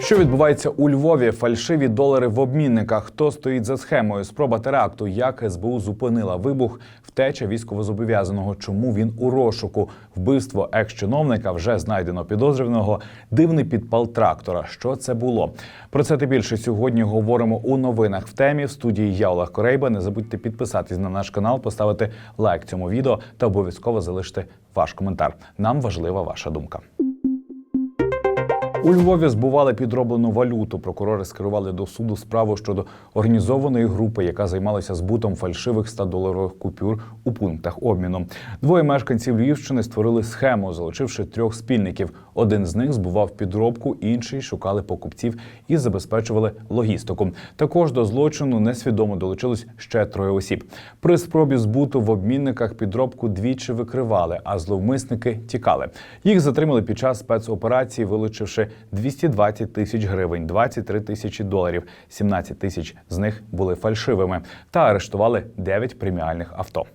Що відбувається у Львові? Фальшиві долари в обмінниках. Хто стоїть за схемою? Спроба теракту. Як СБУ зупинила вибух? Втеча військовозобов'язаного. Чому він у розшуку? Вбивство екс-чиновника вже знайдено підозрюваного. Дивний підпал трактора. Що це було? Про це та більше сьогодні говоримо у новинах в темі. В студії я Олег Корейба. Не забудьте підписатись на наш канал, поставити лайк цьому відео та обов'язково залишити ваш коментар. Нам важлива ваша думка. У Львові збували підроблену валюту. Прокурори скерували до суду справу щодо організованої групи, яка займалася збутом фальшивих 100-доларових купюр у пунктах обміну. Двоє мешканців Львівщини створили схему, залучивши трьох спільників. Один з них збував підробку, інший шукали покупців і забезпечували логістику. Також до злочину несвідомо долучилось ще троє осіб. При спробі збуту в обмінниках підробку двічі викривали, а зловмисники тікали. Їх затримали під час спецоперації, вилучивши 220 тисяч гривень, 23 тисячі доларів. 17 тисяч з них були фальшивими та арештували 9 преміальних авто.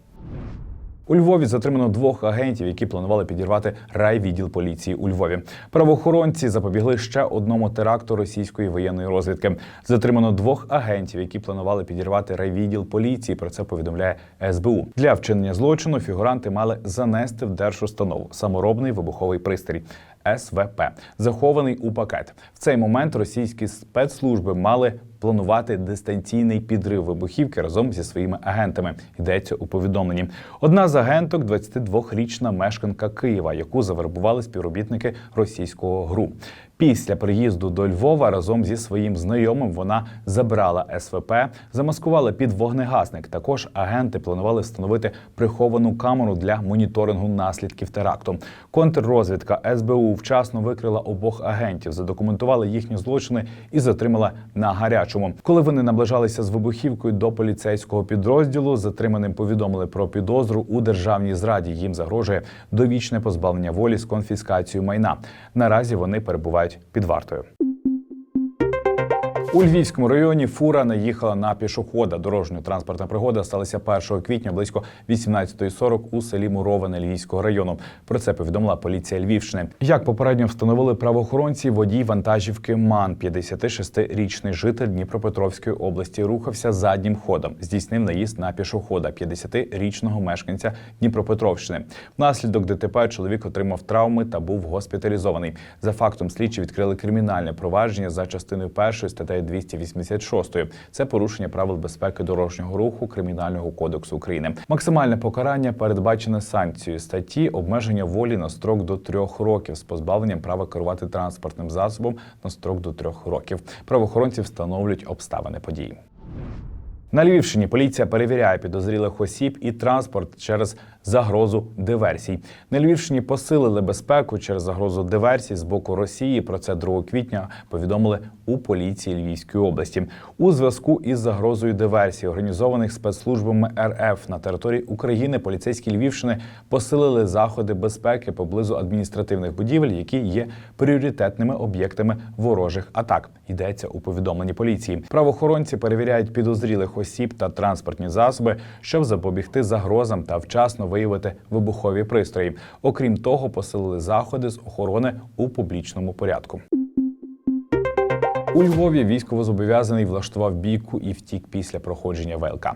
У Львові затримано двох агентів, які планували підірвати райвідділ поліції у Львові. Правоохоронці запобігли ще одному теракту російської воєнної розвідки. Затримано двох агентів, які планували підірвати райвідділ поліції. Про це повідомляє СБУ. Для вчинення злочину фігуранти мали занести в держустанову саморобний вибуховий пристрій. СВП захований у пакет. В цей момент російські спецслужби мали планувати дистанційний підрив вибухівки разом зі своїми агентами. Йдеться у повідомленні. Одна з агенток 22-річна мешканка Києва, яку завербували співробітники російського ГРУ. Після приїзду до Львова разом зі своїм знайомим вона забрала СВП, замаскувала під вогнегасник. Також агенти планували встановити приховану камеру для моніторингу наслідків теракту. Контррозвідка СБУ вчасно викрила обох агентів, задокументувала їхні злочини і затримала на гарячому. Коли вони наближалися з вибухівкою до поліцейського підрозділу, затриманим повідомили про підозру у державній зраді. Їм загрожує довічне позбавлення волі з конфіскацією майна. Наразі вони перебувають під вартою. У Львівському районі фура наїхала на пішохода. Дорожньо-транспортна пригода сталася 1 квітня близько 18.40 у селі Муроване Львівського району. Про це повідомила поліція Львівщини. Як попередньо встановили правоохоронці, водій вантажівки МАН, 56-річний житель Дніпропетровської області, рухався заднім ходом. Здійснив наїзд на пішохода, 50-річного мешканця Дніпропетровщини. Внаслідок ДТП чоловік отримав травми та був госпіталізований. За фактом слідчі відкрили кримінальне провадження за частиною першої статтею 286. Це порушення правил безпеки дорожнього руху Кримінального кодексу України. Максимальне покарання передбачене санкцією статті обмеження волі на строк до трьох років з позбавленням права керувати транспортним засобом на строк до трьох років. Правоохоронці встановлюють обставини події. На Львівщині поліція перевіряє підозрілих осіб і транспорт через загрозу диверсій. На Львівщині посилили безпеку через загрозу диверсій з боку Росії. Про це 2 квітня повідомили у поліції Львівської області. У зв'язку із загрозою диверсій, організованих спецслужбами РФ на території України, поліцейські Львівщини посилили заходи безпеки поблизу адміністративних будівель, які є пріоритетними об'єктами ворожих атак. Йдеться у повідомленні поліції. Правоохоронці перевіряють підозрілих осіб та транспортні засоби, щоб запобігти загрозам та вчасно виявити вибухові пристрої. Окрім того, посилили заходи з охорони у публічному порядку. У Львові військовозобов'язаний влаштував бійку і втік після проходження ВЛК.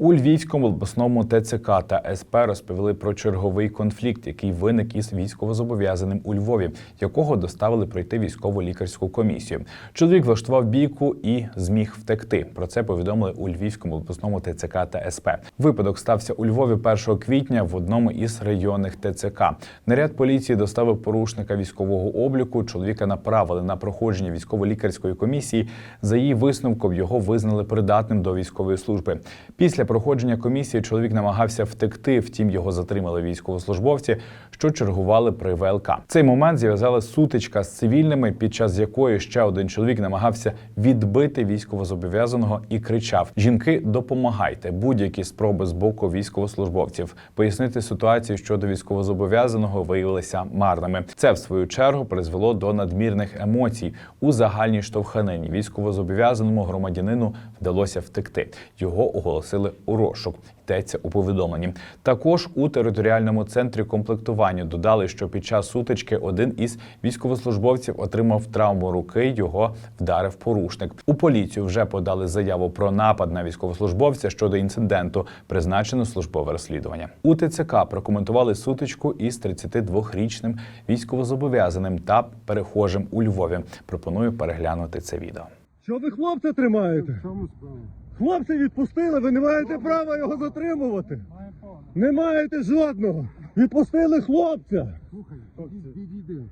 У Львівському обласному ТЦК та СП розповіли про черговий конфлікт, який виник із військовозобов'язаним у Львові, якого доставили пройти військово лікарську комісію. Чоловік влаштував бійку і зміг втекти. Про це повідомили у Львівському обласному ТЦК та СП. Випадок стався у Львові 1 квітня в одному із районних ТЦК. Наряд поліції доставив порушника військового обліку. Чоловіка направили на проходження військово-лікарської комісії. За її висновком його визнали придатним до військової служби. Після проходження комісії чоловік намагався втекти, втім його затримали військовослужбовці, що чергували при ВЛК. Цей момент зв'язала сутичка з цивільними, під час якої ще один чоловік намагався відбити військовозобов'язаного і кричав: Жінки, допомагайте! Будь-які спроби з боку військовослужбовців пояснити ситуацію щодо військовозобов'язаного виявилися марними. Це в свою чергу призвело до надмірних емоцій у загальній штовханині. Військовозобов'язаному громадянину вдалося втекти. Його оголосили у розшук. Йдеться у повідомленні. Також у територіальному центрі комплектування додали, що під час сутички один із військовослужбовців отримав травму руки. Його вдарив порушник. У поліцію вже подали заяву про напад на військовослужбовця щодо інциденту. Призначено службове розслідування. У ТЦК прокоментували сутичку із 32-річним військовозобов'язаним та перехожим у Львові. Пропоную переглянути це відео. Що ви хлопця тримаєте? Хлопця відпустили, ви не маєте права його затримувати. Не маєте жодного. Відпустили хлопця. Відійди.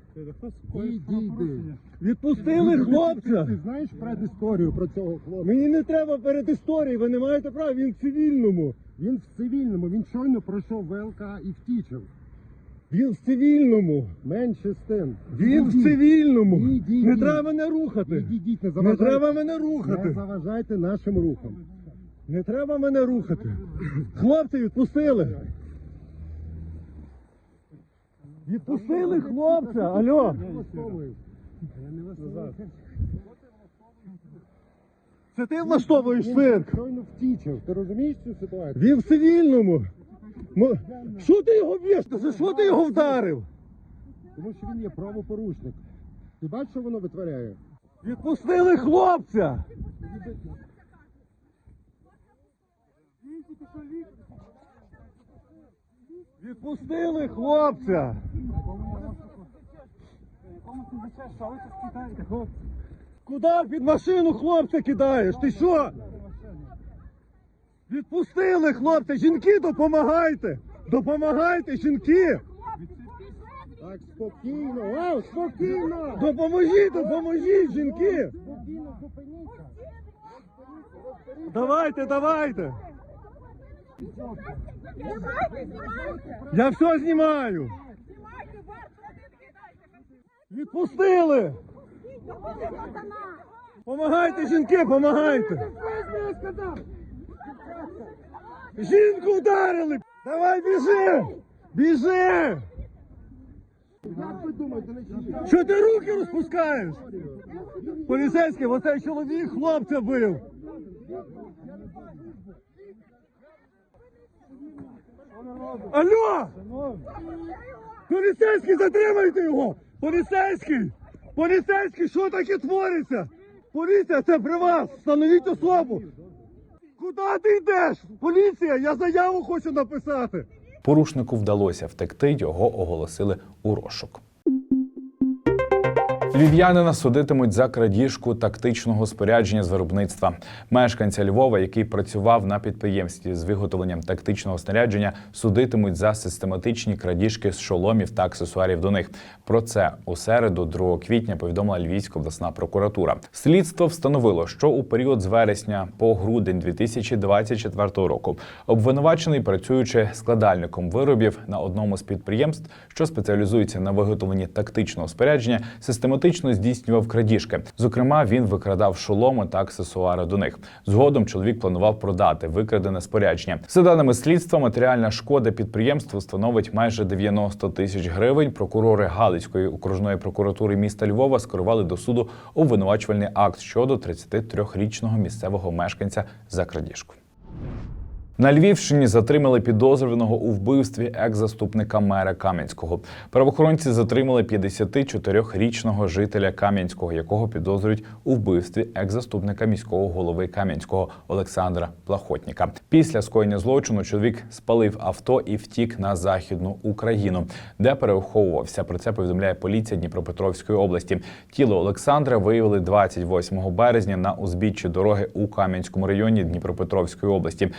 Відійди. Відпустили хлопця. Ти знаєш предісторію про цього хлопця? Мені не треба перед історією, ви не маєте права, він в цивільному. Він в цивільному, він щойно пройшов ВЛК і втічив. Він в цивільному. Менше з тим. Він в цивільному. Відійдіть. Не треба мене рухати. Відійдіть, не Не заважайте. треба мене Не рухати. заважайте нашим рухам. Не треба мене рухати. Хлопці відпустили. Відпустили хлопця. Алло. Це ти влаштовуєш цирк? Щойно. Ти розумієш цю ситуацію? Він в цивільному. Що ти його б'єш? За що ти його вдарив? Тому що він є правопорушник. Ти бачиш, що воно витворяє? Відпустили хлопця. Відпустили хлопця. Куди під машину хлопця кидаєш? Ти що? Відпустили хлопця. Жінки, допомагайте. Допомагайте, жінки. Так, спокійно. Вау, спокійно. Допоможіть, допоможіть, жінки. Спокійно, зупиніться. Давайте, давайте. Я все знімаю. Відпустили. Помагайте, жінки, помагайте. Жінку вдарили. Давай біжи. Біжи. Як ви думаєте. Що ти руки розпускаєш? Поліцейський, оцей чоловік хлопця бив. Алло! Поліцейський, затримайте його! Поліцейський! Поліцейський, що таке твориться? Поліція, це при вас! Встановіть особу! Куди ти йдеш? Поліція, я заяву хочу написати! Порушнику вдалося втекти, його оголосили у розшук. Львів'янина судитимуть за крадіжку тактичного спорядження з виробництва. Мешканця Львова, який працював на підприємстві з виготовленням тактичного снарядження, судитимуть за систематичні крадіжки з шоломів та аксесуарів до них. Про це у середу, 2 квітня, повідомила Львівська обласна прокуратура. Слідство встановило, що у період з вересня по грудень 2024 року обвинувачений, працюючи складальником виробів на одному з підприємств, що спеціалізується на виготовленні тактичного спорядження, систематично здійснював крадіжки. Зокрема, він викрадав шоломи та аксесуари до них. Згодом чоловік планував продати викрадене спорядження. За даними слідства, матеріальна шкода підприємству становить майже 90 тисяч гривень. Прокурори Галицької окружної прокуратури міста Львова скерували до суду обвинувачувальний акт щодо 33-річного місцевого мешканця за крадіжку. На Львівщині затримали підозрюваного у вбивстві екс-заступника мера Кам'янського. Правоохоронці затримали 54-річного жителя Кам'янського, якого підозрюють у вбивстві екс-заступника міського голови Кам'янського Олександра Плахотніка. Після скоєння злочину чоловік спалив авто і втік на західну Україну, де переховувався. Про це повідомляє поліція Дніпропетровської області. Тіло Олександра виявили 28 березня на узбіччі дороги у Кам'янському районі Дніпропетровської області.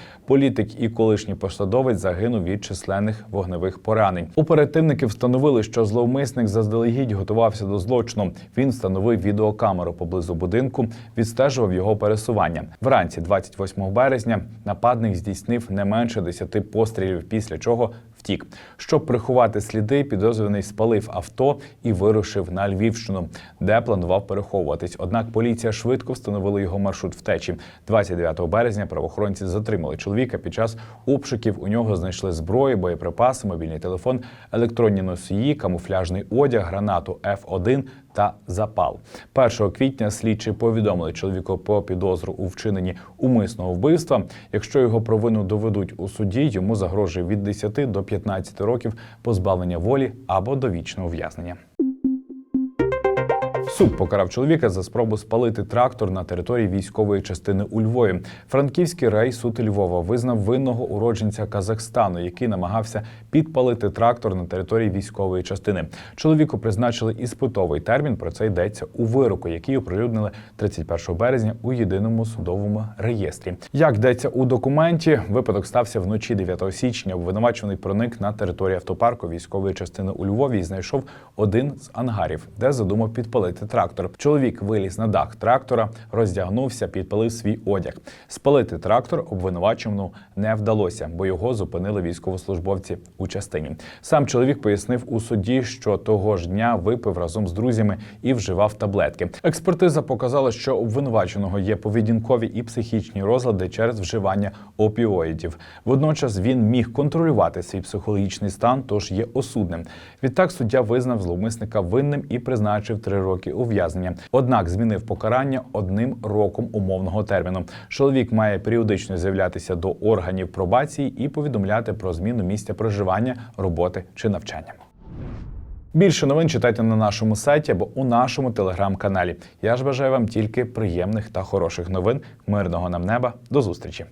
Політик і колишній посадовець загинув від численних вогневих поранень. Оперативники встановили, що зловмисник заздалегідь готувався до злочину. Він встановив відеокамеру поблизу будинку, відстежував його пересування. Вранці, 28 березня, нападник здійснив не менше 10 пострілів, після чого втік. Щоб приховати сліди, підозрюваний спалив авто і вирушив на Львівщину, де планував переховуватись. Однак поліція швидко встановила його маршрут втечі. 29 березня правоохоронці затримали чоловіка. Під час обшуків у нього знайшли зброю, боєприпаси, мобільний телефон, електронні носії, камуфляжний одяг, гранату F1 та запал. 1 квітня слідчі повідомили чоловіку про підозру у вчиненні умисного вбивства. Якщо його провину доведуть у суді, йому загрожує від 10 до 15 років позбавлення волі або довічного ув'язнення. Суд покарав чоловіка за спробу спалити трактор на території військової частини у Львові. Франківський райсуд Львова визнав винного уродженця Казахстану, який намагався підпалити трактор на території військової частини. Чоловіку призначили іспитовий термін. Про це йдеться у вироку, який оприлюднили 31 березня у єдиному судовому реєстрі. Як йдеться у документі, випадок стався вночі 9 січня. Обвинувачений проник на територію автопарку військової частини у Львові і знайшов один з ангарів, де задумав підпалити трактор. Чоловік виліз на дах трактора, роздягнувся, підпалив свій одяг. Спалити трактор обвинуваченому не вдалося, бо його зупинили військовослужбовці у частині. Сам чоловік пояснив у суді, що того ж дня випив разом з друзями і вживав таблетки. Експертиза показала, що обвинуваченого є поведінкові і психічні розлади через вживання опіоїдів. Водночас він міг контролювати свій психологічний стан, тож є осудним. Відтак суддя визнав зловмисника винним і призначив три роки ув'язнення. Однак змінив покарання одним роком умовного терміну. Чоловік має періодично з'являтися до органів пробації і повідомляти про зміну місця проживання, роботи чи навчання. Більше новин читайте на нашому сайті або у нашому телеграм-каналі. Я ж бажаю вам тільки приємних та хороших новин. Мирного нам неба. До зустрічі!